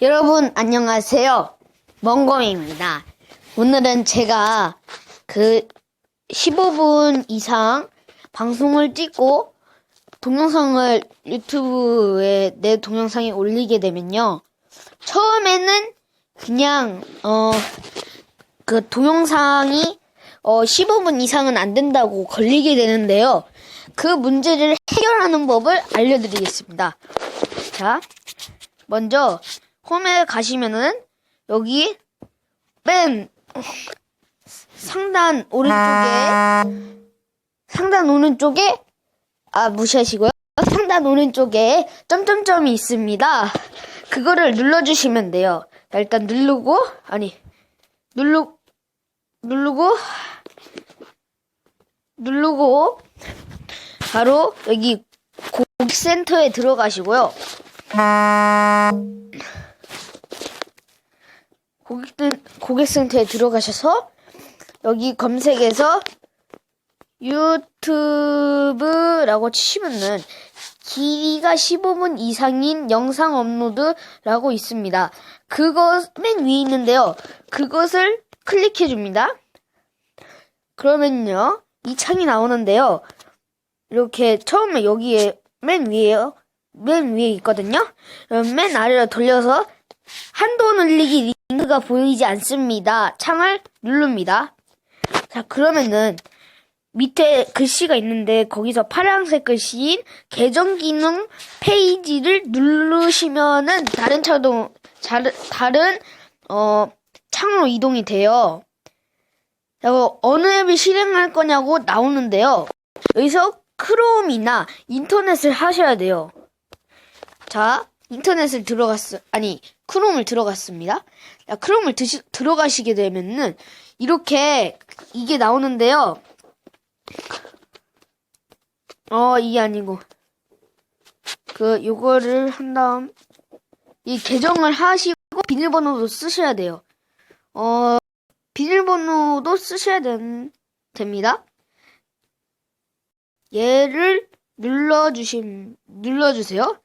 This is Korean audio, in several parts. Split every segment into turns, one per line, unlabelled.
여러분 안녕하세요. 멍검입니다. 오늘은 제가 그 15분 이상 방송을 찍고 동영상을 유튜브에 내 동영상에 올리게 되면요. 처음에는 그냥 어 그 동영상이 어 15분 이상은 안 된다고 걸리게 되는데요. 그 문제를 해결하는 법을 알려드리겠습니다. 자, 먼저 홈에 가시면은 여기 맨 상단 오른쪽에 상단 오른쪽에 아 무시하시고요. 상단 오른쪽에 점점점이 있습니다. 그거를 눌러주시면 돼요. 자, 일단 누르고 아니 누르 누르고 누르고 바로 여기 고객센터에 들어가시고요. 고객, 고객센터에 들어가셔서 여기 검색에서 유튜브라고 치시면은 길이가 15분 이상인 영상 업로드라고 있습니다. 그거 맨 위에 있는데요. 그것을 클릭해 줍니다. 그러면요. 이 창이 나오는데요. 이렇게 처음에 여기에 맨 위에요. 맨 위에 있거든요. 맨 아래로 돌려서 한도 늘리기 링크가 보이지 않습니다. 창을 누릅니다. 자, 그러면은 밑에 글씨가 있는데 거기서 파란색 글씨인 계정 기능 페이지를 누르시면은 다른 차도 자- 다른 어 창으로 이동이 돼요. 자, 뭐 어느 앱을 실행할 거냐고 나오는데요. 여기서 크롬이나 인터넷을 하셔야 돼요. 자, 인터넷을 들어갔어, 아니, 크롬을 들어갔습니다. 자, 크롬을 드시, 들어가시게 되면은, 이렇게, 이게 나오는데요. 어, 이게 아니고. 그, 요거를 한 다음, 이 계정을 하시고, 비밀번호도 쓰셔야 돼요. 어, 비밀번호도 쓰셔야 된, 됩니다. 얘를 눌러주심, 눌러주세요.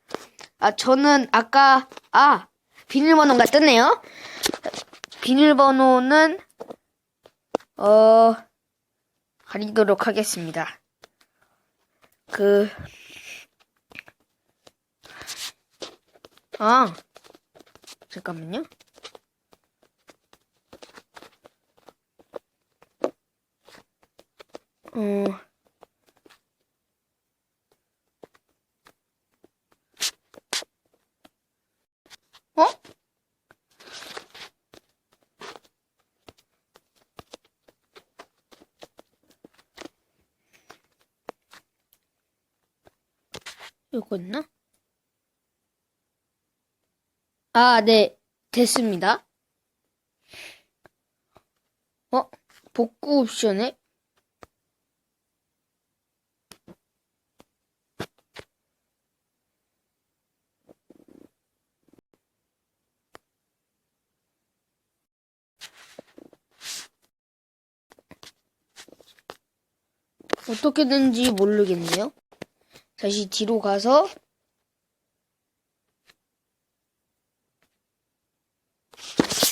아, 저는 아까, 아, 비밀번호가 뜨네요. 비밀번호는, 어, 가리도록 하겠습니다. 그, 아, 잠깐만요. 어, 어? 이거였나? 아, 네. 됐습니다. 어? 복구 옵션에? 어떻게 된지 모르겠네요. 다시 뒤로 가서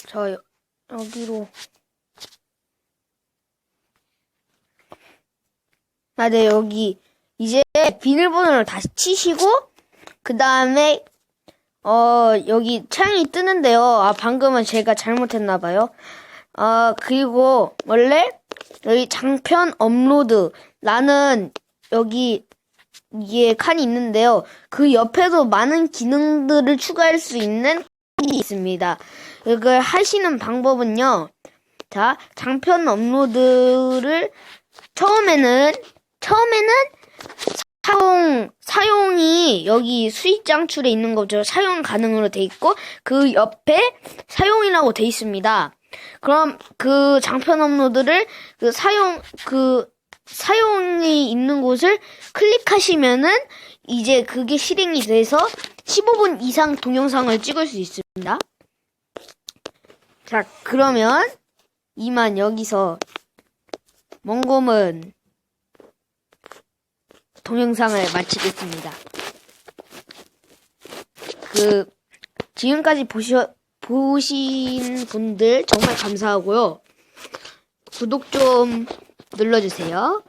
자 여- 여기로 아 네 여기 이제 비밀번호를 다시 치시고 그 다음에 어 여기 창이 뜨는데요. 아 방금은 제가 잘못했나 봐요. 아 그리고 원래 여기 장편 업로드라는 여기 이게 칸이 있는데요. 그 옆에도 많은 기능들을 추가할 수 있는 칸이 있습니다. 이걸 하시는 방법은요. 자, 장편 업로드를 처음에는 처음에는 사용 사용이 여기 수익 창출에 있는 거죠. 사용 가능으로 돼 있고 그 옆에 사용이라고 돼 있습니다. 그럼 그 장편 업로드를 그 사용 그 사용이 있는 곳을 클릭하시면은 이제 그게 실행이 돼서 15분 이상 동영상을 찍을 수 있습니다. 자, 그러면 이만 여기서 몽곰은 동영상을 마치겠습니다. 그 지금까지 보셔, 보신 분들 정말 감사하고요. 구독 좀 눌러주세요.